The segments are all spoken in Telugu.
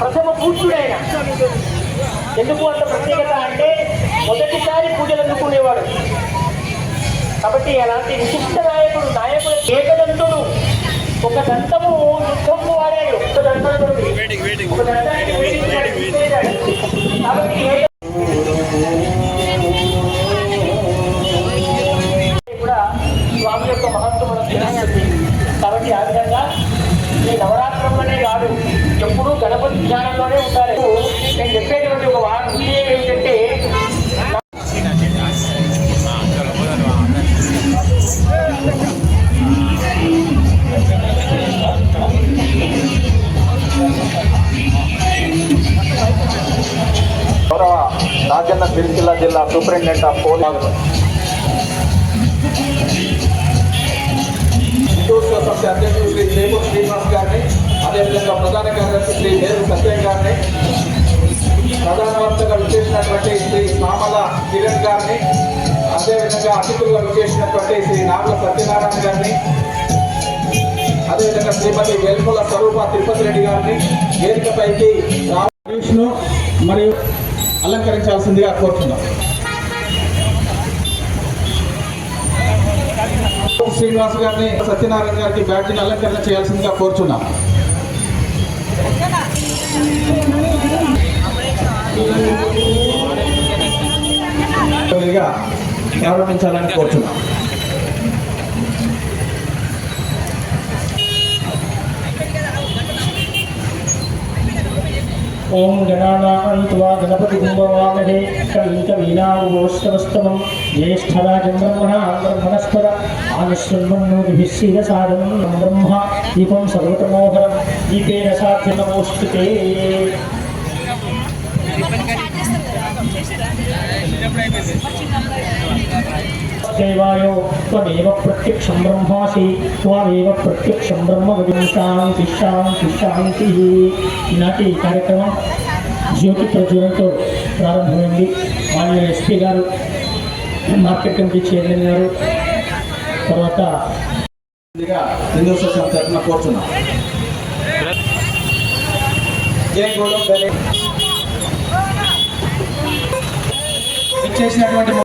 ప్రథమ పూజ్యుడైన. ఎందుకు అంత ప్రత్యేకత అంటే మొదటిసారి పూజలు అందుకునేవాడు. కాబట్టి అలాంటి విశిష్ట నాయకుడు నాయకుడు ఏకదంతుడు ఒక దంతము యుద్ధము వాడాడు. ఒక. కాబట్టి ఏక- కూడా స్వామి యొక్క మహత్వం తెలుస్తుంది. కాబట్టి ఆ విధంగా ఈ నవరాత్రంలోనే కాదు. గణపతి ధ్యానంలోనే ఉండాలి నేను చెప్పేటువంటి ఒక వా- విషయం ఏమిటంటే గౌరవ రాజన్న సిరిసిల్ల జిల్లా సూపరింటెండెంట్ ఆఫ్ పోలీస్ హిందూస్ సంస్థ అధ్యక్షుడు శ్రీ విచ్చేసినటువంటి శ్రీ నాగుల సత్యనారాయణ గారిని అదేవిధంగా శ్రీమతి వెల్ముల స్వరూప తిరుపతి రెడ్డి గారిని వేదికపైకి రామకృష్ణు మరియు అలంకరించాల్సిందిగా కోరుతున్నాం. శ్రీనివాస్ గారిని సత్యనారాయణ గారికి బ్యాడ్జిని అలంకరణ చేయాల్సిందిగా కోరుచున్నాం ప్రారంభించాలని కోరుచున్నాం ఓం గణానాన్వా గణపతి కుంభవామహే కవిత వీణావోస్తవస్తమం జ్యేష్ఠరాజం బ్రహ్మణ బ్రహ్మణస్పద ఆనుష్ణ్మన్నోదిభిశ్రీరసాదనం బ్రహ్మ. దీపం సర్వతమోహరం. దీపేన సాధ్యమోస్తుతే దేవాయో త్వమేవ ప్రత్యక్షం బ్రహ్మాసి త్వమేవ ప్రత్యక్షం బ్రహ్మ వదిం శాంతి శాంతి శాంతి ఈనాటి కార్యక్రమం జ్యోతి ప్రజ్వలంతో ప్రారంభమైంది మాన్య ఎస్పీ గారు మార్కెట్ కమిటీ చైర్మన్ గారు తర్వాత ముందుగా హిందూ సోషల్ తరఫున కోరుచున్నాం. ఇచ్చేసినటువంటి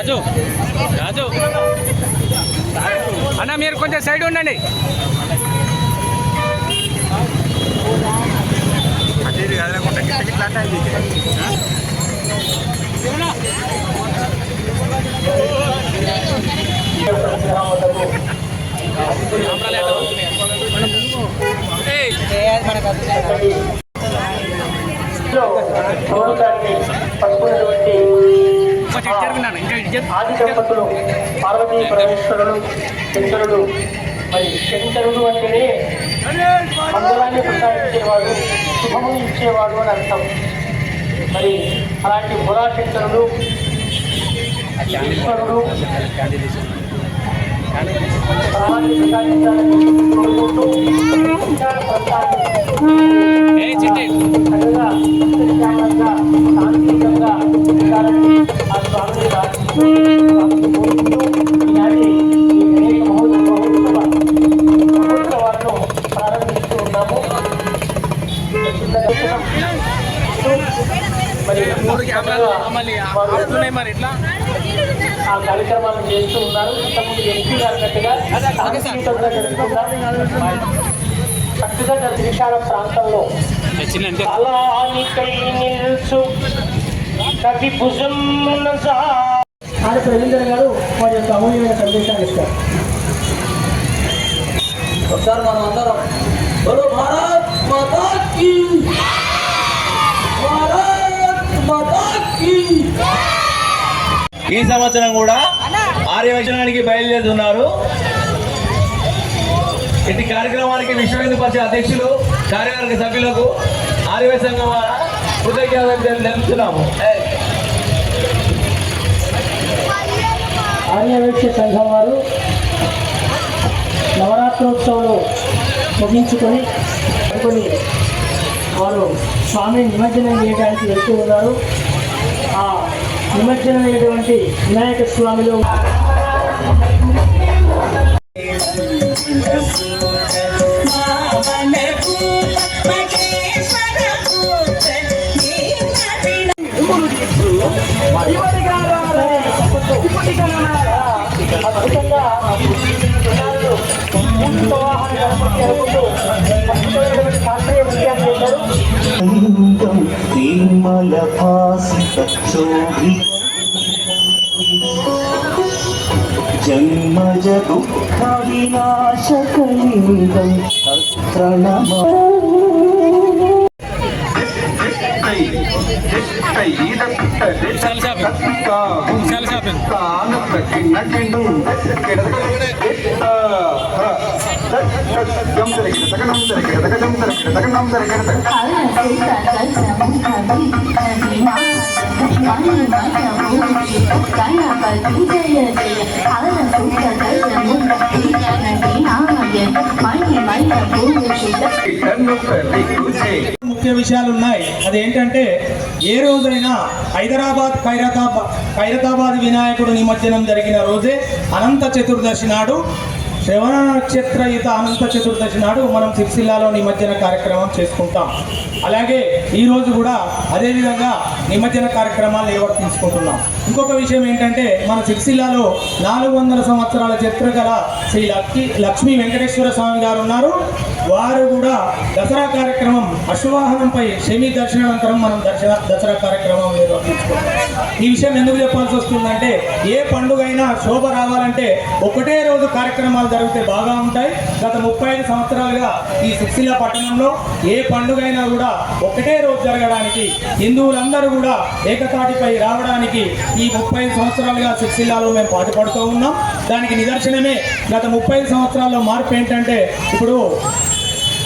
రాజు రాజు. అన్న మీరు కొంచెం సైడ్ ఉండండి. ఏయ్, శంకరుడు. మరి శంకరుడు అంటేనే మంగళాన్ని ప్రసాదించేవాడు శుభము ఇచ్చేవాడు అని అర్థం. మరి అలాంటి బురా శంకరుడు ఈశ్వరుడు ప్రాణాన్ని ప్రసాదించాలని కోరుకుంటూ శాంతియుతంగా ఆ స్వామిని రాజు మరి మూడు కెమెరాలు మళ్ళీ మరి ఇట్లా ఆ కార్యక్రమాలను చేస్తూ ఉన్నారు. ఇంతకుముందు ఎంపీ అన్నట్టుగా చక్కగా ప్రాంతంలో చిన్న అంతే అలానికై నిల్చు కవి భుజం ఆడ రవీంద్ర గారు వారి యొక్క అమూల్యమైన సందేశాలు ఇస్తారు. ఒకసారి మనం అందరం భారత్ మాతా ఈ సంవత్సరం కూడా ఆర్యవచనానికి బయలుదేరుతున్నారు. ఇటు కార్యక్రమానికి విశ్వ హిందూ పరిషత్ అధ్యక్షులు కార్యవర్గ సభ్యులకు ఆర్య సంఘం వారా కృతజ్ఞతలు తెలు- తెలుపుతున్నాము. ఏయ్. ఆర్యవైశ్య సంఘం వారు నవరాత్రోత్సవాలు ముగించుకొని కొన్ని వారు స్వామి నిమజ్జనం చేయడానికి వెళ్తూ ఉన్నారు. ఆ నిమజ్జనం అయినటువంటి వినాయక స్వామిలో అద్భుతంగా జనాలు పూర్తి ప్రవాహాన్ని గణపతి అనుకుంటూ అద్భుతమైనటువంటి శాస్త్రీయ ముఖ్య విషయాలు ఉన్నాయి. అదేంటంటే ఏ రోజైనా హైదరాబాద్ ఖైరతాబాద్ ఖైరతాబాద్ వినాయకుడు నిమజ్జనం జరిగిన రోజే అనంత చతుర్దశి నాడు శ్రవణ నక్షత్రయుత అనంత చతుర్దశి నాడు మనం సిరిసిల్లాలో నిమజ్జన కార్యక్రమం చేసుకుంటాం. అలాగే ఈరోజు కూడా అదేవిధంగా నిమజ్జన కార్యక్రమాలు నిర్వర్తించుకుంటున్నాం ఇంకొక విషయం ఏంటంటే మన సిరిసిల్లాలో నాలుగు వందల సంవత్సరాల చరిత్ర గల శ్రీ లక్ష్మీ లక్ష్మీ వెంకటేశ్వర స్వామి గారు ఉన్నారు. వారు కూడా దసరా కార్యక్రమం అశ్వవాహనంపై శమి దర్శనానంతరం మనం దర్శన దసరా కార్యక్రమం నిర్వర్తించుకుంటాం ఈ విషయం ఎందుకు చెప్పాల్సి వస్తుందంటే ఏ పండుగ అయినా శోభ రావాలంటే ఒకటే రోజు కార్యక్రమాలు జరిగితే బాగా ఉంటాయి. గత ముప్పై ఐదు సంవత్సరాలుగా ఈ సిరిసిల్ల పట్టణంలో ఏ పండుగ అయినా కూడా ఒకటే రోజు జరగడానికి హిందువులందరూ కూడా ఏకతాటిపై రావడానికి ఈ ముప్పై ఐదు సంవత్సరాలుగా సిరిసిల్లాలో మేము పాటుపడుతూ ఉన్నాం. దానికి నిదర్శనమే గత ముప్పై సంవత్సరాల్లో మార్పు ఏంటంటే ఇప్పుడు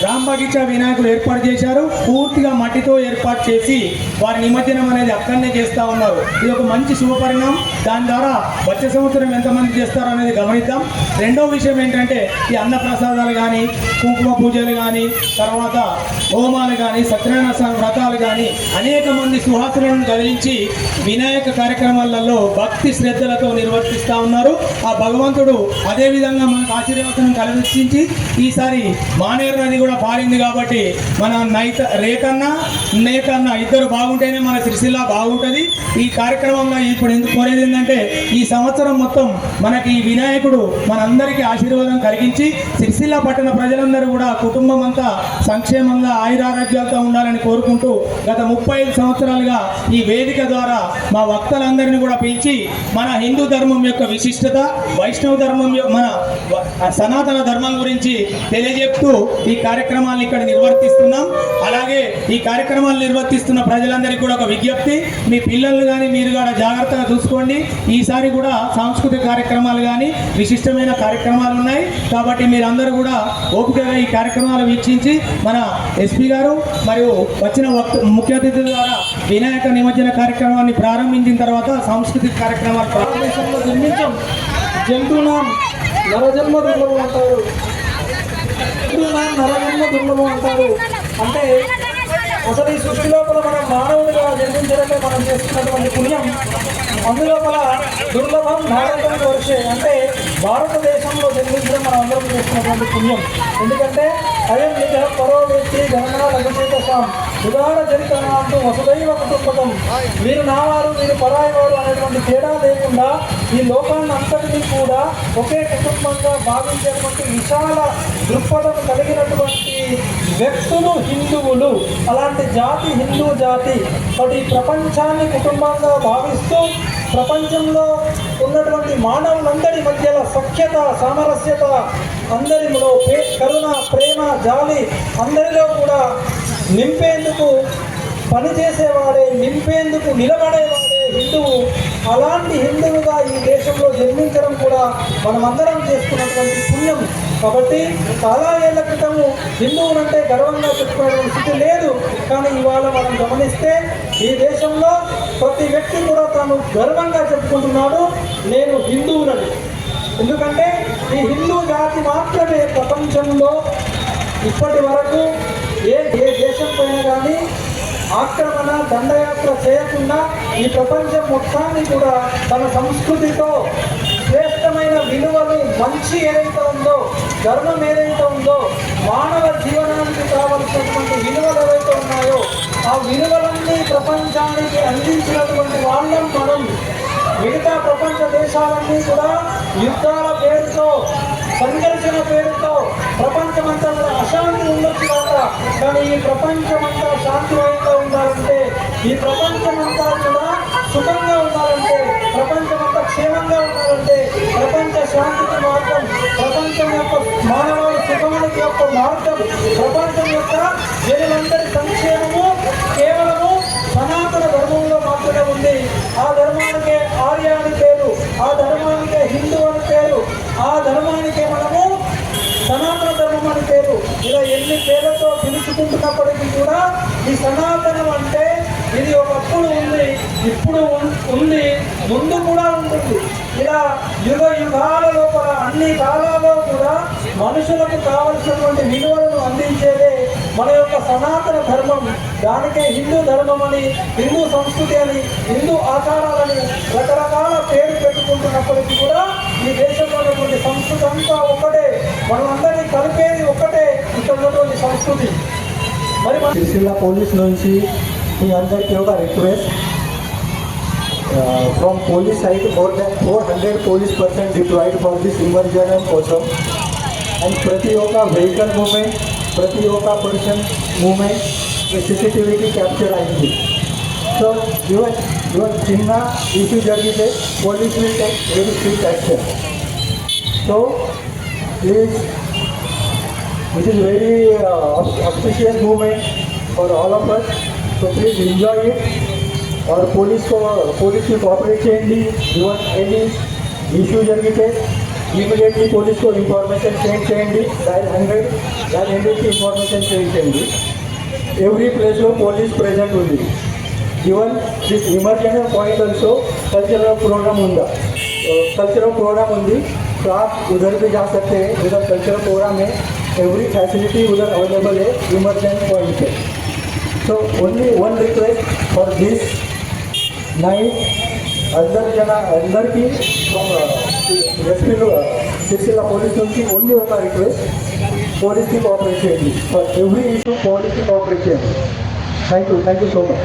రామ్ బగీచా వినాయకులు ఏర్పాటు చేశారు. పూర్తిగా మట్టితో ఏర్పాటు చేసి వారి నిమజ్జనం అనేది అక్కడనే చేస్తూ ఉన్నారు. ఇది ఒక మంచి శుభపరిణామం దాని ద్వారా వచ్చే సంవత్సరం ఎంతమంది చేస్తారు అనేది గమనిద్దాం. రెండో విషయం ఏంటంటే ఈ అన్నప్రసాదాలు కానీ కుంకుమ పూజలు కానీ తర్వాత హోమాలు కానీ సత్యనారాయణ స్వామి వ్రతాలు కానీ అనేక మంది సుహాసులను కదిలించి వినాయక కార్యక్రమాలలో భక్తి శ్రద్ధలతో నిర్వర్తిస్తూ ఉన్నారు. ఆ భగవంతుడు అదేవిధంగా మనకు ఆశీర్వాదం కలిగించి ఈసారి మానేరు నది కూడా పారింది కాబట్టి మన నైత రేకన్నా నేకన్నా ఇద్దరు బాగుంటేనే మన సిరిసిల్ల బాగుంటుంది. ఈ కార్యక్రమంలో ఇప్పుడు ఎందుకు కోరేది ఏంటంటే ఈ సంవత్సరం మొత్తం మనకి ఈ వినాయకుడు మనందరికీ ఆశీర్వాదం కలిగించి సిరిసిల్ల పట్టణ ప్రజలందరూ కూడా కుటుంబం అంతా సంక్షేమంగా ఆయురారోగ్యాలతో ఉండాలని కోరుకుంటూ గత ముప్పై ఐదు సంవత్సరాలుగా ఈ వేదిక ద్వారా మా వక్తలందరినీ కూడా పిలిచి మన హిందూ ధర్మం యొక్క విశిష్టత వైష్ణవ ధర్మం యొక్క మన సనాతన ధర్మం గురించి తెలియజెప్తూ ఈ కార్యక్రమాలను ఇక్కడ నిర్వర్తిస్తున్నాం. అలాగే ఈ కార్యక్రమాలు నిర్వర్తిస్తున్న ప్రజలందరికీ కూడా ఒక విజ్ఞప్తి. మీ పిల్లలు కానీ మీరు కూడా జాగ్రత్తగా చూసుకోండి. ఈసారి కూడా సాంస్కృతిక కార్యక్రమాలు కానీ విశిష్టమైన కార్యక్రమాలు ఉన్నాయి. కాబట్టి మీరందరూ కూడా ఓపికగా ఈ కార్యక్రమాలు వీక్షించి మన ఎస్పీ గారు మరియు వచ్చిన ముఖ్య అతిథుల ద్వారా వినాయక నిమజ్జన కార్యక్రమాన్ని ప్రారంభించిన తర్వాత సాంస్కృతిక కార్యక్రమాలు ప్రారంభించడంలో జన్మించాం నరజన్మ అంటారు. సృష్టిలో నరజన్మ దుర్లభం అంటారు అంటే అసలు ఈ సృష్టి లోపల మనం మానవుడిగా జన్మించడమే మనం చేస్తున్నటువంటి పుణ్యం. అందులోపల దుర్లభం భారతం వర్షే అంటే భారతదేశంలో జన్మించడం మనం అందరం చేస్తున్నటువంటి పుణ్యం. ఎందుకంటే అయం నిజ పరో వ్యక్తి గణన లగసేత సాం ఉదాహరణ చరిత్రనాంటూ వసుదైవ కుటుంబకం. మీరు నావారు మీరు పరాయి వారు అనేటువంటి తేడా లేకుండా ఈ లోకాన్ని అంతటినీ కూడా ఒకే కుటుంబంగా భావించేటువంటి విశాల దృక్పథం కలిగినటువంటి వ్యక్తులు హిందువులు. అలాంటి జాతి హిందూ జాతి. కాబట్టి ప్రపంచాన్ని కుటుంబంగా భావిస్తూ ప్రపంచంలో ఉన్నటువంటి మానవులందరి మధ్యలో సఖ్యత సామరస్యత అందరిలో కరుణ ప్రేమ జాలి అందరిలో కూడా నింపేందుకు పనిచేసేవాడే నింపేందుకు నిలబడేవాడే హిందువు అలాంటి హిందువుగా ఈ దేశంలో జన్మించడం కూడా మనమందరం చేసుకున్నటువంటి పుణ్యం. కాబట్టి చాలా ఏళ్ళ క్రితము హిందువులంటే గర్వంగా చెప్పుకునే స్థితి లేదు. కానీ ఇవాళ మనం గమనిస్తే ఈ దేశంలో ప్రతి వ్యక్తి కూడా తాను గర్వంగా చెప్పుకుంటున్నాడు నేను హిందువునని. ఎందుకంటే ఈ హిందూ జాతి మాత్రమే ప్రపంచంలో ఇప్పటి వరకు ఏ ఏ దేశం పైన కానీ ఆక్రమణ దండయాత్ర చేయకుండా ఈ ప్రపంచం మొత్తాన్ని కూడా తన సంస్కృతితో శ్రేష్టమైన విలువలు మంచి ఏదైతే ఉందో ధర్మం ఏదైతే ఉందో మానవ జీవనానికి కావలసినటువంటి విలువలు ఏవైతే ఉన్నాయో ఆ విలువలన్నీ ప్రపంచానికి అందించినటువంటి వాళ్ళం మనం. మిగతా ప్రపంచ దేశాలన్నీ కూడా యుద్ధాల పేరుతో సంఘర్షణ పేరుతో ప్రపంచమంతా అశాంతి ఉండొచ్చు కానీ ఈ ప్రపంచమంతా శాంతిమయంగా ఉండాలంటే ఈ ప్రపంచమంతా కూడా సుఖంగా ఉండాలంటే ప్రపంచమంతా క్షేమంగా ఉండాలంటే ప్రపంచ శాంతికి మార్గం ప్రపంచం యొక్క మానవాళి సుఖములకి యొక్క మార్గం ప్రపంచం యొక్క జనులందరి సంక్షేమము కేవలము సనాతన ధర్మంలో మాత్రమే ఉంది. ఆ ధర్మానికే ఆర్య అని పేరు ఆ ధర్మానికే హిందూ అని పేరు ఆ ధర్మానికే మనము సనాతన ధర్మం అని పేరు ఇలా ఎన్ని పేర్లతో పిలుచుకుంటున్నప్పటికీ కూడా ఈ సనాతనం అంటే ఇది ఒకప్పుడు ఉంది ఇప్పుడు ఉంది ముందు కూడా ఉంటుంది. ఇలా యుగ యుగాల లోపల అన్ని కాలాల్లో కూడా మనుషులకు కావలసినటువంటి విలువలను అందించేది మన యొక్క సనాతన ధర్మం దానికే హిందూ ధర్మం అని హిందూ సంస్కృతి అని హిందూ ఆచారాలని రకరకాల పేరు పెట్టుకుంటున్నప్పటికీ కూడా ఈ దేశంలో ఉన్నటువంటి సంస్కృతి అంతా ఒకటే మనం అందరినీ కలిపేది ఒకటే ఇక్కడ ఉన్నటువంటి సంస్కృతి. మరి మన సిరిసిల్ల పోలీస్ నుంచి మీ అందరికీ ఒక request. From police side more than four hundred police person deployed for this emergency కోసం అండ్ ప్రతి ఒక్క వెహికల్ మూమెంట్ प्रति होता person movement C C T V की कैप्चर आई थी। सो इवन इवन सिन्हा इश्यू जर्नी से police will take very strict action तो is it is very auspicious movement for all of us so please enjoy it और पुलिस को पुलिस की कॉपरेशन दी इवन एनी इश्यू जर्नी थे ఇమీడియట్లీ పోలీస్ को ఇన్ఫర్మేషన్ సెండ్ చేయండి డైల్ హండ్రెడ్ డైల్ హండ్రెడ్కి ఇన్ఫర్మేషన్ సెండ్ చేయండి ఎవ్రీ ప్లేస్లో పోలీస్ ప్రెజెంట్ ఉంది even this emergency point also cultural program ఉందా कल्चरल प्रोग्राम ఉంది तो आप उधर भी जा सकते हैं उधर कल्चरल प्रोग्राम है एवरी फैसिलिटी उधर अवेलेबल है इमरजेंसी पॉइंट पे so only one request for this night అందరి జన అందరికీ ఎస్పీలు సిరిసిల్ల పోలీస్ నుంచి ఓన్లీ ఒక రిక్వెస్ట్ పోలీస్కి కోఆపరేట్ చేయండి. ఫర్ ఎవ్రీ ఇష్యూ పోలీస్కి కోఆపరేట్ చేయండి. Thank you thank you so much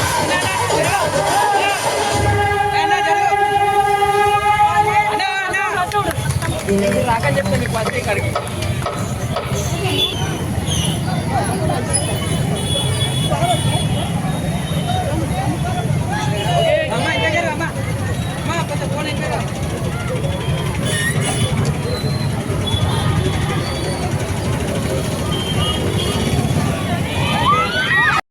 軽く。